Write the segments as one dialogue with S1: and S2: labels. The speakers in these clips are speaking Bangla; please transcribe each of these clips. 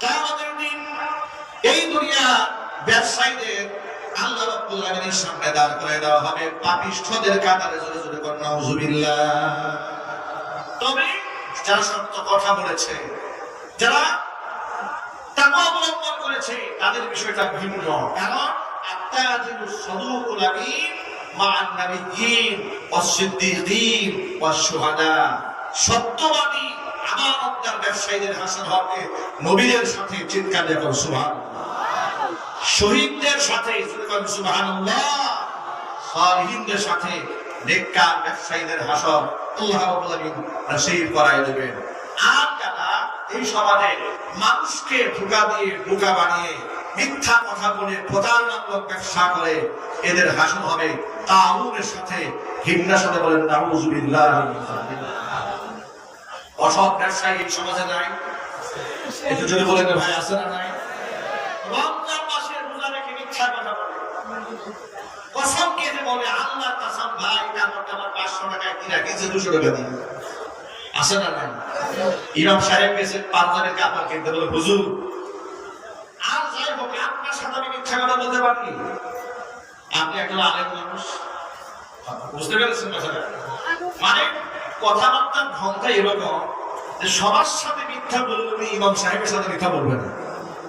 S1: কিয়ামতের দিন এই দুনিয়া ব্যবসায়ীদের আল্লাহ রাব্বুল আলামিনের সামনে দাঁড় করে দেওয়া হবে। পাপিষ্ঠদের কাতারে জোরে জোরে কর নাউজুবিল্লাহ। তবে যারা সত্য কথা বলেছে, যারা তাকওয়া অবলম্বন করেছে, তাদের বিষয়টা ভিন্ন। কারণ আত্মাজিল সাদুকুল আমিন মা'আন নাবিয়্যিন ওয়াস-সিদ্দীকিন ওয়াস-শুহাদা সত্যবাদী ব্যবসায়ীদের হাসন নবীদের সাথে দেখো সুবহানাল্লাহ। শহীদদের সাথে সালিহিনদের সাথে ব্যবসায়ীদের আল্লাহ রাব্বুল আলামিন নসিব করায় আর যারা এই সমাজে মানুষকে ধোকা দিয়ে বোকা বানিয়ে মিথ্যা কথা বলে প্রতারণামূলক ব্যবসা করে, এদের হাসন হবে তাউনের সাথে। ঘৃণার সাথে বলেন, নাউজুবিল্লাহ অসৎ ব্যবসায়ী এই সমাজে নাই। একটু যদি বলেন ভাই আছে না নাই? রমজান মাসের রোজা রেখে মিথ্যা কথা বলে। কসম কেটে বলে আল্লাহ কসম ভাই কাপড়টা আমার পাঁচশো টাকায় কিনা কিনছে দুশো টাকা দিয়ে। আছে না নাই? ইমাম সাহেব গেছে পাঞ্জাবের কাপড় কিনতে বলে হুজুর আর যাই হোক আপনার সাথে আমি মিথ্যা কথা বলতে পারি আপনি একজন আলেম মানুষ। বুঝতে পেরেছেন কথাটা? মানে কথাবার্তার ঢংটা এরকম। সবার সাথে মিথ্যা বললে ইমাম সাহেবের সাথে মিথ্যা বলবে না।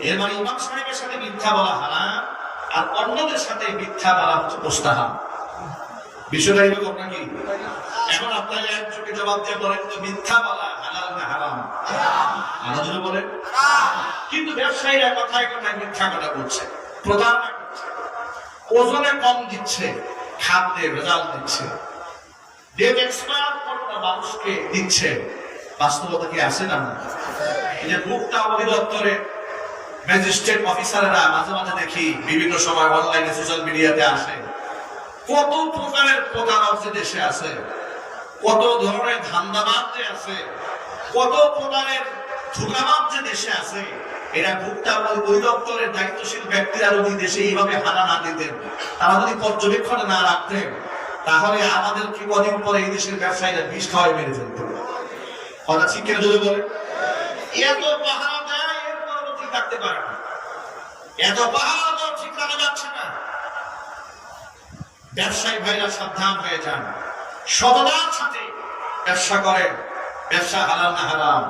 S1: এর মানে ইমাম সাহেবের সাথে মিথ্যা বলা হারাম, আর অন্যদের সাথে মিথ্যা বলা হচ্ছে মোস্তাহাব। বিষয়টা এরকম নাকি? এখন আপনারা এক চোখে জবাব দিয়ে বলেন তো মিথ্যা বলা হালাল না হারাম। আলোচনা বলেন। কিন্তু ব্যবসায়ীরা কথায় কথায় মিথ্যা কথা বলছে, প্রতারণা করছে, ওজনে কম দিচ্ছে, খাদ্যে ভেজাল দিচ্ছে ডেট এক্সপায়ার পণ্য মানুষকে দিচ্ছে। বাস্তবতা কি আছে না? এই যে ভোক্তা অধিদপ্তরে ম্যাজিস্ট্রেট অফিসাররা মাঝে মাঝে দেখি বিভিন্ন সময় অনলাইনে সোশ্যাল মিডিয়াতে আসে। কত প্রকারের প্রতারক যে দেশে আছে, কত ধরনের ধান্দাবাদ যে আছে, কত প্রকারের ধোকাবাদ যে দেশে আছে, এরা ভোক্তা অধিদপ্তরের দায়িত্বশীল ব্যক্তিরা যদি দেশে এইভাবে হানা না দিতেন, তারা যদি পর্যবেক্ষণে না রাখতেন, তাহলে আমাদের কি কদিন পরে এই দেশের ব্যবসায়ীরা বিষ খাওয়াই মেরে ফেলত? কথা ঠিক কেন যদি বলে। এত পাহারা দেয় এরপর ঠিক থাকতে পারে না। এত পাহারা দেওয়া ঠিক রাখা যাচ্ছে না। ব্যবসায়ী ভাইরা সাবধান হয়ে যান। সততার সাথে ব্যবসা করেন। ব্যবসা হালাল না হারাম?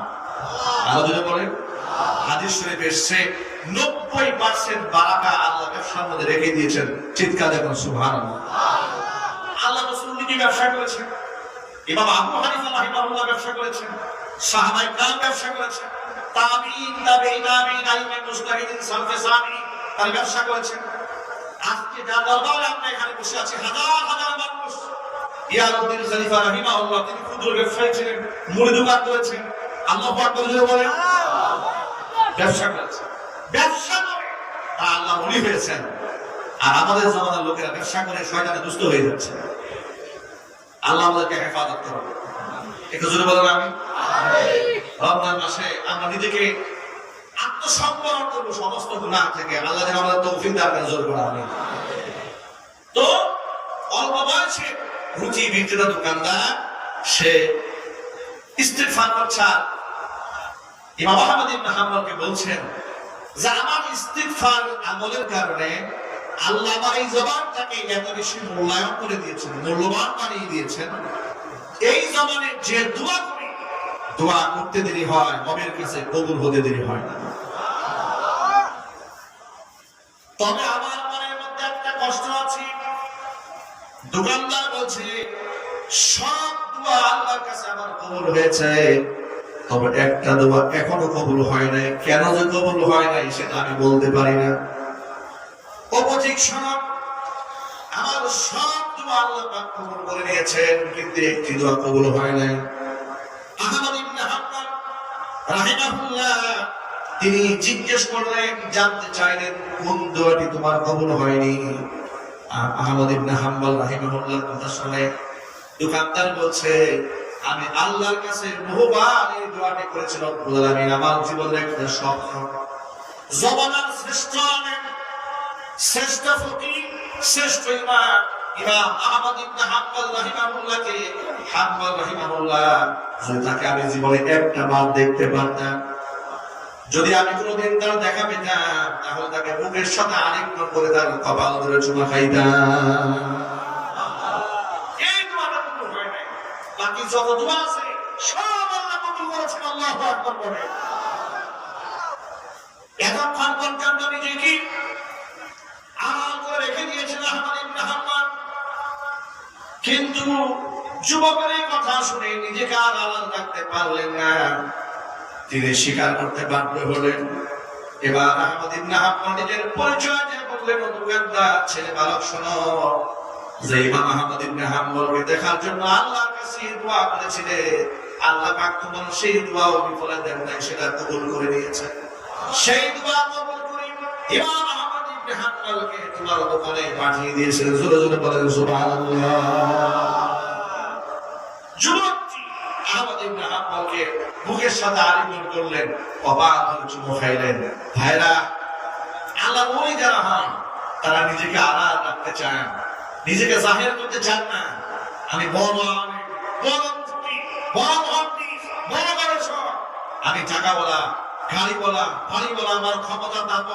S1: আরও যদি বলেন। হাদিস শরীফ এসছে, নব্বই পার্সেন্ট বারাকা আল্লাহ ব্যবসার মধ্যে রেখে দিয়েছেন। চিৎকার দেখুন সুভান আল্লাহ রসুল নিজে ব্যবসা করেছেন। ইমাম আবু হানিফা রাহিমাহুল্লাহ ব্যবসা করেছেন, সাহাবাই কাম ব্যবসা করেছেন তাবিঈন আইমে মুজতাহিদিন, সালফে ব্যবসা করেছেন। আজকে এখানে বসে হাজার হাজার মানুষ। খলিফা রাহিমাহুল্লাহ, তিনি ক্ষুদ্র ব্যবসায়ী ছিলেন, মুড়ি দোকান করেছেন। আল্লাহ পাক বলে বলেন ব্যবসা ব্যবসা তা আল্লাহ হয়েছেন। আর আমাদের জামানার লোকেরা ব্যবসা করে শয়তানে দুষ্ট হয়ে যাচ্ছে। আল্লাহ আমাদেরকে হেফাজত করো একটু জোরে বলেন আমি। রমজান মাসে আমরা নিজেকে করব, সমস্ত গুনাহ থেকে। আল্লাহ যেন আমাদের তৌফিক জোর করে আমি তো, অল্প বয়সে রুচি বিক্রেতা দোকানদার, সে ইস্তেগফার করছে ইমাম আহমদ ইবনে বলছেন যে, আমার ইস্তিগফার আমলের কারণে আল্লাহ আমার এই এত বেশি মূল্যায়ন করে দিয়েছেন, মূল্যবান বানিয়ে দিয়েছেন। এই যে দোয়া দোয়া করতে দেরি হয় কাছে কবুল হতে দেরি হয় না। তবে আমার মনের মধ্যে একটা কষ্ট আছে। দোকানদার বলছে, সব দোয়া আল্লাহর কাছে আমার কবুল হয়েছে, তবে একটা দোয়া এখনও কবুল হয় নাই। কেন যে কবুল হয় নাই, সেটা আমি বলতে পারি না। তিনি জিজ্ঞেস করলেন, জানতে চাইলেন, কোন দোয়াটি তোমার কবুল হয়নি? আহমদ রাহিমাহুল্লাহ কথা শুনে দোকানদার বলছে, আমি আল্লাহর কাছে বহুবার এই দোয়াটি করেছিলাম আমার জীবনের একটা স্বপ্ন। জমানার শ্রেষ্ঠ আলেম শ্রেষ্ঠ ফকির, শ্রেষ্ঠ ইমাম ইমাম আহমদ ইবনে রাহিমাহুল্লাহকে রাহিমাহুল্লাহ তাকে আমি জীবনে একটা বার দেখতে পারতাম। যদি আমি কোনোদিন তার দেখা পেতাম, তাহলে তাকে সাথে করে তার কপাল ধরে চুমা খাইতাম। বাকি যত দোয়া আছে, সব আল্লাহ কবুল করেছেন বলে। নিজেকে আড়াল কিন্তু যুবকের এই কথা শুনে নিজেকে আর রাখতে পারলেন না। তিনি স্বীকার করতে বাধ্য হলেন। এবার আহমদ ইবনে হাম্মাদ নিজের পরিচয় দিয়ে বললেন দোকানদার ছেলে বালক, শোনো। যে ইমাম আহমদ ইবনে হাম্বলকে দেখার জন্য আল্লাহর কাছে দোয়া করেছিলেন, আল্লাহ পাক তোমার সেই দোয়াও বিফলে দেন নাই, সেটা কবুল করে নিয়েছে সেই দোয়া কবুল ইমাম ইবনে হাম্বলকে তোমার দোকানে পাঠিয়ে দিয়েছিলেন। জোরে জোরে বলেন, সুবহানাল্লাহ। যুবকটি আহমদ ইবনে হাম্বলকে বুকের সাথে আলিঙ্গন করলেন, অবাক হয়ে খাইলেন। ভাইরা আল্লাহ ওই যারা হন, তারা নিজেকে আড়াল রাখতে চান। নিজেকে জাহের করতে চান না। আমি বড় আমি বড় টাকা বলা গাড়ি বলা বাড়ি বলা আমার ক্ষমতা তাপ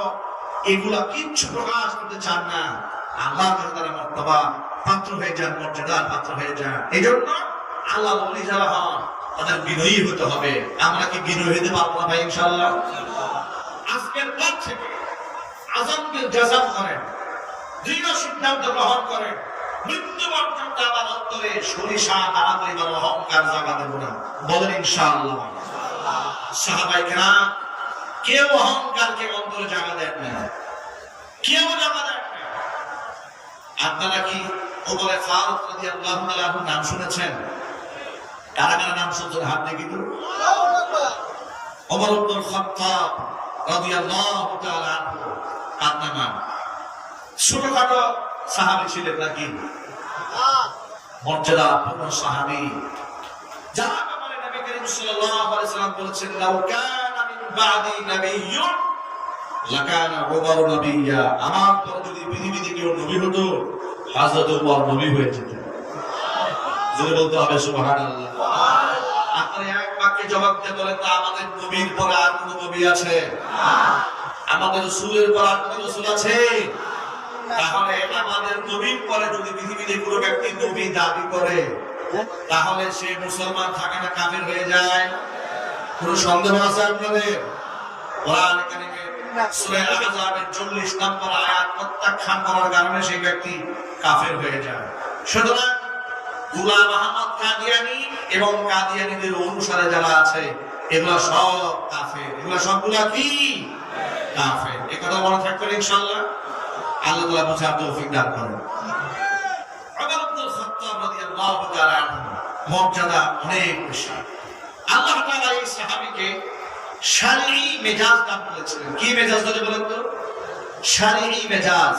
S1: এগুলা কিচ্ছু প্রকাশ করতে চান না। আল্লাহর কাছে তারা মর্তবা পাত্র হয়ে যান মর্যাদার পাত্র হয়ে যান। এই জন্য আল্লাহ বলি হন, তাদের বিনয়ী হতে হবে। আমরা কি বিনয়ী হতে পারব না ভাই ইনশাল্লাহ আজকের পর থেকে আজমকে জাজাব করেন, দৃঢ় সিদ্ধান্ত গ্রহণ করেন মৃত্যু পর্যন্ত আমার অন্তরে সরিষা নানা পরিমাণ অহংকার জাগা দেব না। বলেন ইনশাআল্লাহ। সাহাবাই কেরাম কেউ অহংকারকে অন্তরে জাগা দেন না। কেউ জাগা দেন না। আপনারা কি ওমরে ফারুক রাদিয়াল্লাহু তাআলার নাম শুনেছেন? কারা কারা নাম শুনছেন হাত দেখি তো তাআলা আনহু আপনার নাম ছোটখাটো সাহাবি ছিলেন নাকি? মর্যাদা পূর্ণ নবী করিম সাল্লাল্লাহু আলাইহি সাল্লাম বলেছেন, লাউ কানা মিন বাদি উমর আমার যদি নবী হতো হযরত উমর নবী হয়ে জোরে বলতে হবে, সুবহানাল্লাহ। এক বাক্যে জবাব বলেন আমাদের নবীর পরে আর কোন নবী আছে? আমাদের পর আর কোন আছে? তাহলে আমাদের নবীর পরে যদি পৃথিবীতে কোনো ব্যক্তি নবী দাবি করে, তাহলে সে মুসলমান থাকে না, কাফের হয়ে যায়? কোনো সন্দেহ আছে আপনাদের? কোরআন কারিমে সূরা আহজাবের 40 নম্বর আয়াত প্রত্যাখ্যান করার কারণে সেই ব্যক্তি কাফের হয়ে যায়। সুতরাং গুলাম আহমদ কাদিয়ানি এবং কাদিয়ানিদের অনুসারে যারা আছে, এগুলা সব কাফের। এগুলা সবগুলা কি? কাফের। এ কথা মনে থাকবে ইনশাআল্লাহ? আল্লাহ তাআলা বুঝার তৌফিক দান করেন। ওমর ইবনে খাত্তাব রাদিয়াল্লাহু তাআলা মর্যাদা অনেক বেশি। আল্লাহ তাআলা এই সাহাবীকে মেজাজ দান করেছিলেন। কি মেজাজ বলেন তো? মেজাজ।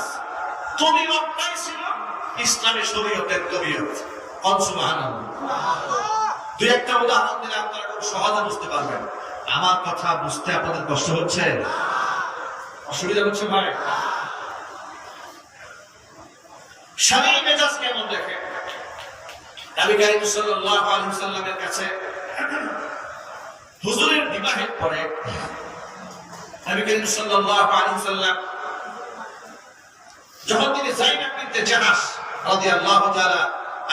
S1: ছিল ইসলামী শরীয়তের তবিয়ত। দুই একটা উদাহরণ দিলে আপনারা খুব সহজে বুঝতে পারবেন। আমার কথা বুঝতে আপনাদের কষ্ট হচ্ছে? অসুবিধা হচ্ছে ভাই? স্বামী মেজাজ কেমন দেখে আলাইহি সাল্লামের কাছে হুজুরের বিবাহের পরে নবী করিম সাল্লাল্লাহু আলাইহি সাল্লাম যখন তিনি জাইনাব বিনতে জাহাশ রাদিয়াল্লাহু তাআলা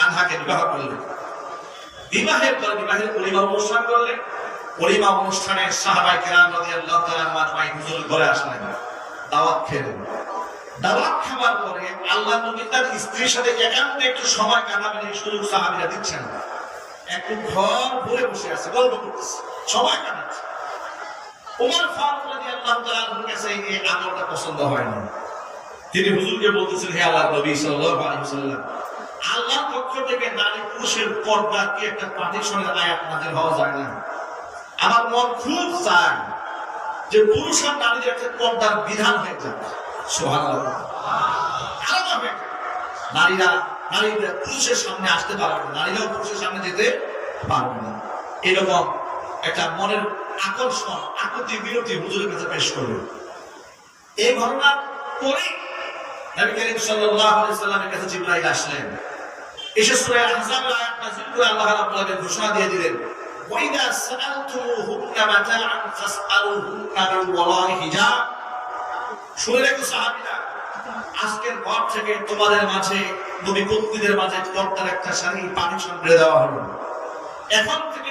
S1: আনহাকে বিবাহ করলেন, বিবাহের পর বিবাহের অনুষ্ঠান করলেন। পরিবার অনুষ্ঠানে সাহাবাই কেরাম রাদিয়াল্লাহু তাআলা মাজমাই হুজুর ঘরে আসলেন, দাওয়াত খেলেন। দাওয়াত খাবার পরে আল্লাহ নবী তার স্ত্রীর সাথে একান্তে একটু সময় কাটাবেন এই সুযোগ সাহাবীরা দিচ্ছেন একটু ঘর ভরে বসে আছে, গল্প করতেছে। সময় কাটাচ্ছে ওমর ফারুক রাদিয়াল্লাহু তাআলা আনহুর কাছে এই আমলটা পছন্দ হয় না। তিনি হুজুরকে বলতেছেন, হে আল্লাহ নবী সাল্লাল্লাহু আলাইহি ওয়াসাল্লাম, আল্লাহর পক্ষ থেকে নারী পুরুষের পর্দা কি একটা পার্টিশনের আয়াত নাযিল হওয়া যায় না? আমার মন খুব চায় যে পুরুষ আর নারীর একটা পর্দার বিধান হয়ে যাক। সুবহানাল্লাহ। আলাদা নারীরা নারীরা পুরুষের সামনে আসতে পারবে না। নারীরাও পুরুষের সামনে যেতে পারবে না। এরকম একটা মনের আকর্ষণ, আকৃতি, বিরতি হুজুরের কাছে পেশ করবে। এই ঘটনার পরে নবী করিম সাল্লাল্লাহু আলাইহি সাল্লামের কাছে জিবরাইল আসলেন। এসে সূরা আল্লাহ রাব্বুল আলামিন ঘোষণা দিয়ে দিলেন ওয়াইদা মাতাআন হিজাব। শুনে রেখো সাহাবীরা, আজকের পর থেকে তোমাদের মাঝে, নবী কর্মীদের মাঝে কর্তার একটা শাড়ি পানি সংগ্রহ দেওয়া হলো। এখন থেকে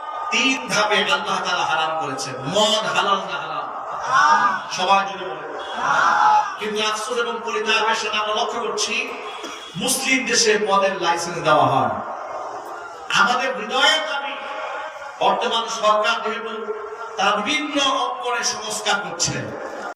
S1: তিন ধাপে আল্লাহ তারা হারাম করেছেন। মদ হালাল না হারাম? সবাই জুড়ে বলে কিন্তু আফসোস এবং পরিতাপের সাথে আমরা লক্ষ্য করছি, মুসলিম দেশে মদের লাইসেন্স দেওয়া হয় আমাদের হৃদয়ের দাবি, বর্তমান সরকার যেহেতু তারা বিভিন্ন অঙ্গনে সংস্কার করছে